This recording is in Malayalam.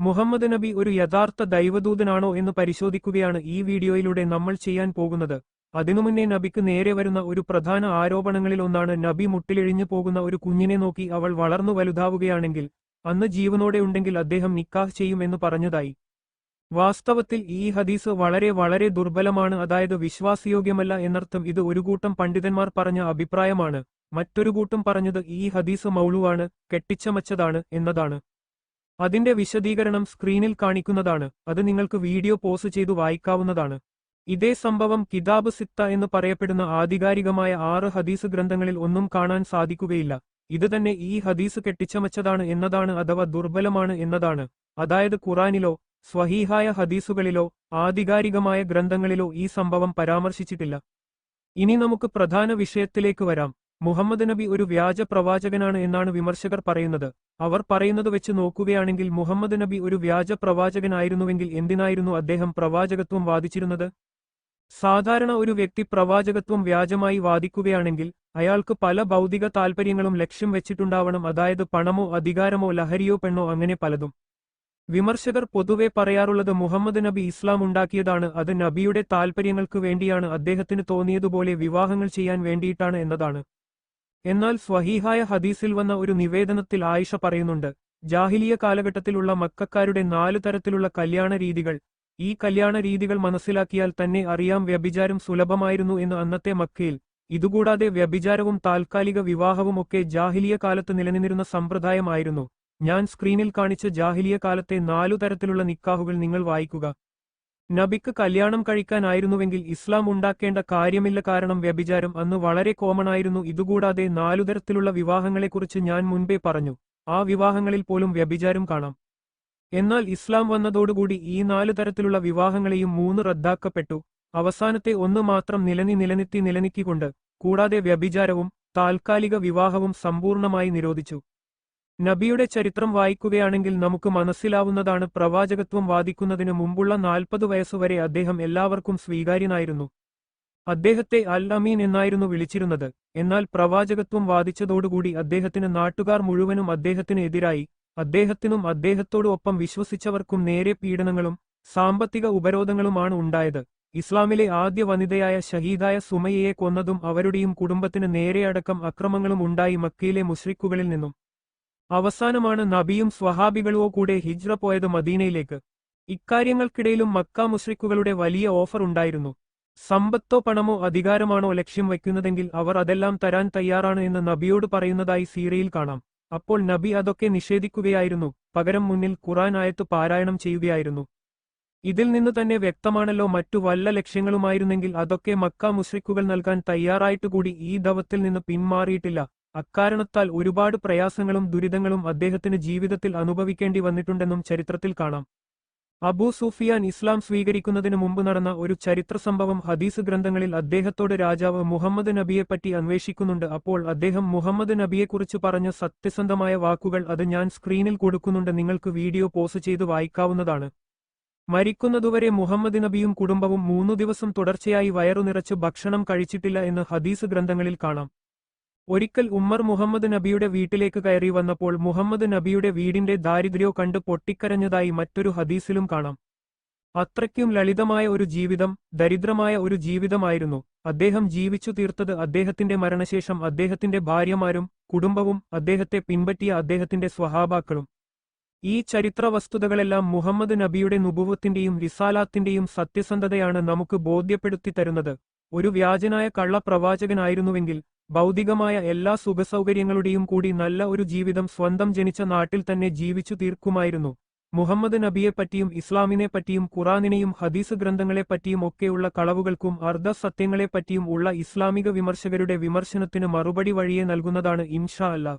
മുഹമ്മദ് നബി ഒരു യഥാർത്ഥ ദൈവദൂതനാണോ എന്ന് പരിശോധിക്കുകയാണ് ഈ വീഡിയോയിലൂടെ നമ്മൾ ചെയ്യാൻ പോകുന്നത്. അതിനു മുന്നേ നബിക്ക് നേരെ വരുന്ന ഒരു പ്രധാന ആരോപണങ്ങളിൽ ഒന്നാണ് നബി മുട്ടിലിഴിഞ്ഞു പോകുന്ന ഒരു കുഞ്ഞിനെ നോക്കി അവൾ വളർന്നു വലുതാവുകയാണെങ്കിൽ അന്ന് ജീവനോടെ ഉണ്ടെങ്കിൽ അദ്ദേഹം നിക്കാഹ് ചെയ്യുമെന്ന് പറഞ്ഞതായി. വാസ്തവത്തിൽ ഈ ഹദീസ് വളരെ വളരെ ദുർബലമാണ് അതായത് വിശ്വാസയോഗ്യമല്ല എന്നർത്ഥം ഇത് ഒരു കൂട്ടം പണ്ഡിതന്മാർ പറഞ്ഞ അഭിപ്രായമാണ്. മറ്റൊരു കൂട്ടം പറഞ്ഞത് ഈ ഹദീസ് മൗളുവാണ് കെട്ടിച്ചമച്ചതാണ് എന്നതാണ്. അതിന്റെ വിശദീകരണം സ്ക്രീനിൽ കാണിക്കുന്നതാണ്. അത് നിങ്ങൾക്ക് വീഡിയോ പോസ് ചെയ്തു വായിക്കാവുന്നതാണ്. ഇതേ സംഭവം കിതാബ് സിത്ത എന്ന് പറയപ്പെടുന്ന ആധികാരികമായ ആറ് ഹദീസ് ഗ്രന്ഥങ്ങളിൽ ഒന്നും കാണാൻ സാധിക്കുകയില്ല. ഇത് തന്നെ ഈ ഹദീസ് കെട്ടിച്ചമച്ചതാണ് എന്നതാണ് അഥവാ ദുർബലമാണ് എന്നതാണ്. അതായത് ഖുറാനിലോ സ്വഹീഹായ ഹദീസുകളിലോ ആധികാരികമായ ഗ്രന്ഥങ്ങളിലോ ഈ സംഭവം പരാമർശിച്ചിട്ടില്ല. ഇനി നമുക്ക് പ്രധാന വിഷയത്തിലേക്ക് വരാം. മുഹമ്മദ് നബി ഒരു വ്യാജ പ്രവാചകനാണ് എന്നാണ് വിമർശകർ പറയുന്നത്. അവർ പറയുന്നത് വെച്ച് നോക്കുകയാണെങ്കിൽ മുഹമ്മദ് നബി ഒരു വ്യാജ പ്രവാചകനായിരുന്നുവെങ്കിൽ എന്തിനായിരുന്നു അദ്ദേഹം പ്രവാചകത്വം വാദിച്ചിരുന്നത്? സാധാരണ ഒരു വ്യക്തി പ്രവാചകത്വം വ്യാജമായി വാദിക്കുകയാണെങ്കിൽ അയാൾക്ക് പല ഭൗതിക താൽപ്പര്യങ്ങളും ലക്ഷ്യം വെച്ചിട്ടുണ്ടാവണം അതായത് പണമോ അധികാരമോ ലഹരിയോ പെണ്ണോ അങ്ങനെ പലതും. വിമർശകർ പൊതുവെ പറയാറുള്ളത് മുഹമ്മദ് നബി ഇസ്ലാം ഉണ്ടാക്കിയതാണ് അത് നബിയുടെ താൽപ്പര്യങ്ങൾക്ക് വേണ്ടിയാണ് അദ്ദേഹത്തിന് തോന്നിയതുപോലെ വിവാഹങ്ങൾ ചെയ്യാൻ വേണ്ടിയിട്ടാണ് എന്നതാണ്. എന്നാൽ സ്വഹീഹായ ഹദീസിൽ വന്ന ഒരു നിവേദനത്തിൽ ആയിഷ പറയുന്നുണ്ട് ജാഹിലിയ കാലഘട്ടത്തിലുള്ള മക്കാരുടെ നാലു തരത്തിലുള്ള കല്യാണ രീതികൾ. ഈ കല്യാണ രീതികൾ മനസ്സിലാക്കിയാൽ തന്നെ അറിയാം വ്യഭിചാരം സുലഭമായിരുന്നു എന്ന് അന്നത്തെ മക്കയിൽ. ഇതുകൂടാതെ വ്യഭിചാരവും താൽക്കാലിക വിവാഹവും ഒക്കെ ജാഹിലിയ കാലത്ത് നിലനിന്നിരുന്ന സമ്പ്രദായമായിരുന്നു. ഞാൻ സ്ക്രീനിൽ കാണിച്ച ജാഹിലിയ കാലത്തെ നാലു തരത്തിലുള്ള നിക്കാഹുകൾ നിങ്ങൾ വായിക്കുക. നബിക്ക് കല്യാണം കഴിക്കാനായിരുന്നുവെങ്കിൽ ഇസ്ലാം ഉണ്ടാക്കേണ്ട കാര്യമില്ല. കാരണം വ്യഭിചാരം അന്ന് വളരെ കോമണായിരുന്നു. ഇതുകൂടാതെ നാലുതരത്തിലുള്ള വിവാഹങ്ങളെക്കുറിച്ച് ഞാൻ മുൻപേ പറഞ്ഞു. ആ വിവാഹങ്ങളിൽ പോലും വ്യഭിചാരം കാണാം. എന്നാൽ ഇസ്ലാം വന്നതോടുകൂടി ഈ നാലു തരത്തിലുള്ള വിവാഹങ്ങളെയും മൂന്ന് റദ്ദാക്കപ്പെട്ടു. അവസാനത്തെ ഒന്ന് മാത്രം നിലനി നിലനിർത്തി നിലനിക്കിക്കൊണ്ട് കൂടാതെ വ്യഭിചാരവും താൽക്കാലിക വിവാഹവും സമ്പൂർണമായി നിരോധിച്ചു. നബിയുടെ ചരിത്രം വായിക്കുകയാണെങ്കിൽ നമുക്ക് മനസ്സിലാവുന്നതാണ് പ്രവാചകത്വം വാദിക്കുന്നതിന് മുമ്പുള്ള നാൽപ്പത് വയസ്സുവരെ അദ്ദേഹം എല്ലാവർക്കും സ്വീകാര്യനായിരുന്നു. അദ്ദേഹത്തെ അൽ അമീൻ എന്നായിരുന്നു വിളിച്ചിരുന്നത്. എന്നാൽ പ്രവാചകത്വം വാദിച്ചതോടുകൂടി അദ്ദേഹത്തിന് നാട്ടുകാർ മുഴുവനും അദ്ദേഹത്തിന് എതിരായി അദ്ദേഹത്തിനും അദ്ദേഹത്തോടൊപ്പം വിശ്വസിച്ചവർക്കും നേരെ പീഡനങ്ങളും സാമ്പത്തിക ഉപരോധങ്ങളുമാണ് ഉണ്ടായത്. ഇസ്ലാമിലെ ആദ്യ വനിതയായ ഷഹീദായ സുമയ്യയെ കൊന്നതും അവരുടെയും കുടുംബത്തിന് നേരെയടക്കം അക്രമങ്ങളും ഉണ്ടായി മക്കയിലെ മുഷ്രിക്കുകളിൽ നിന്നും. അവസാനമാണ് നബിയും സ്വഹാബികളോ കൂടെ ഹിജ്റ പോയത് മദീനയിലേക്ക്. ഇക്കാര്യങ്ങൾക്കിടയിലും മക്ക മുസ്രിക്കുകളുടെ വലിയ ഓഫർ ഉണ്ടായിരുന്നു. സമ്പത്തോ പണമോ അധികാരമാണോ ലക്ഷ്യം വയ്ക്കുന്നതെങ്കിൽ അവർ അതെല്ലാം തരാൻ തയ്യാറാണ് എന്ന് നബിയോട് പറയുന്നതായി സീറയിൽ കാണാം. അപ്പോൾ നബി അതൊക്കെ നിഷേധിക്കുകയായിരുന്നു. പകരം മുന്നിൽ ഖുറാൻ ആയത്ത് പാരായണം ചെയ്യുകയായിരുന്നു. ഇതിൽ നിന്ന് തന്നെ വ്യക്തമാണല്ലോ മറ്റു വല്ല ലക്ഷ്യങ്ങളുമായിരുന്നെങ്കിൽ അതൊക്കെ മക്ക മുസ്രിക്കുകൾ നൽകാൻ തയ്യാറായിട്ടുകൂടി ഈ ദവത്തിൽ നിന്ന് പിന്മാറിയിട്ടില്ല. അക്കാരണത്താൽ ഒരുപാട് പ്രയാസങ്ങളും ദുരിതങ്ങളും അദ്ദേഹത്തിന് ജീവിതത്തിൽ അനുഭവിക്കേണ്ടി വന്നിട്ടുണ്ടെന്നും ചരിത്രത്തിൽ കാണാം. അബൂ സൂഫിയാൻ ഇസ്ലാം സ്വീകരിക്കുന്നതിന് മുമ്പ് നടന്ന ഒരു ചരിത്ര സംഭവം ഹദീസ് ഗ്രന്ഥങ്ങളിൽ അദ്ദേഹത്തോട് രാജാവ് മുഹമ്മദ് നബിയെപ്പറ്റി അന്വേഷിക്കുന്നുണ്ട്. അപ്പോൾ അദ്ദേഹം മുഹമ്മദ് നബിയെക്കുറിച്ച് പറഞ്ഞ സത്യസന്ധമായ വാക്കുകൾ അത് ഞാൻ സ്ക്രീനിൽ കൊടുക്കുന്നുണ്ട്. നിങ്ങൾക്ക് വീഡിയോ പോസ് ചെയ്ത് വായിക്കാവുന്നതാണ്. മരിക്കുന്നതുവരെ മുഹമ്മദ് നബിയും കുടുംബവും മൂന്നു ദിവസം തുടർച്ചയായി വയറു നിറച്ച് ഭക്ഷണം കഴിച്ചിട്ടില്ല എന്ന് ഹദീസ് ഗ്രന്ഥങ്ങളിൽ കാണാം. ഒരിക്കൽ ഉമ്മർ മുഹമ്മദ് നബിയുടെ വീട്ടിലേക്ക് കയറി വന്നപ്പോൾ മുഹമ്മദ് നബിയുടെ വീടിന്റെ ദാരിദ്ര്യോ കണ്ട് പൊട്ടിക്കരഞ്ഞതായി മറ്റൊരു ഹദീസിലും കാണാം. അത്രയ്ക്കും ലളിതമായ ഒരു ജീവിതം ദരിദ്രമായ ഒരു ജീവിതമായിരുന്നു. അദ്ദേഹം ജീവിച്ചു തീർത്തത് അദ്ദേഹത്തിന്റെ മരണശേഷം അദ്ദേഹത്തിന്റെ ഭാര്യമാരും കുടുംബവും അദ്ദേഹത്തെ പിൻപറ്റിയ അദ്ദേഹത്തിന്റെ സ്വഹാബാക്കളും. ഈ ചരിത്ര വസ്തുതകളെല്ലാം മുഹമ്മദ് നബിയുടെ നുപുവത്തിന്റെയും റിസാലാത്തിന്റെയും സത്യസന്ധതയാണ് നമുക്ക് ബോധ്യപ്പെടുത്തി തരുന്നത്. ഒരു വ്യാജനായ കള്ളപ്രവാചകനായിരുന്നുവെങ്കിൽ ഭൗതികമായ എല്ലാ സുഖസൗകര്യങ്ങളുടെയും കൂടി നല്ല ഒരു ജീവിതം സ്വന്തം ജനിച്ച നാട്ടിൽ തന്നെ ജീവിച്ചു തീർക്കുമായിരുന്നു. മുഹമ്മദ് നബിയെപ്പറ്റിയും ഇസ്ലാമിനെപ്പറ്റിയും ഖുറാനിനെയും ഹദീസ് ഗ്രന്ഥങ്ങളെപ്പറ്റിയും ഒക്കെയുള്ള കളവുകൾക്കും അർദ്ധ സത്യങ്ങളെപ്പറ്റിയും ഉള്ള ഇസ്ലാമിക വിമർശകരുടെ വിമർശനത്തിന് മറുപടി വഴിയെ നൽകുന്നതാണ് ഇൻഷാ അല്ലാ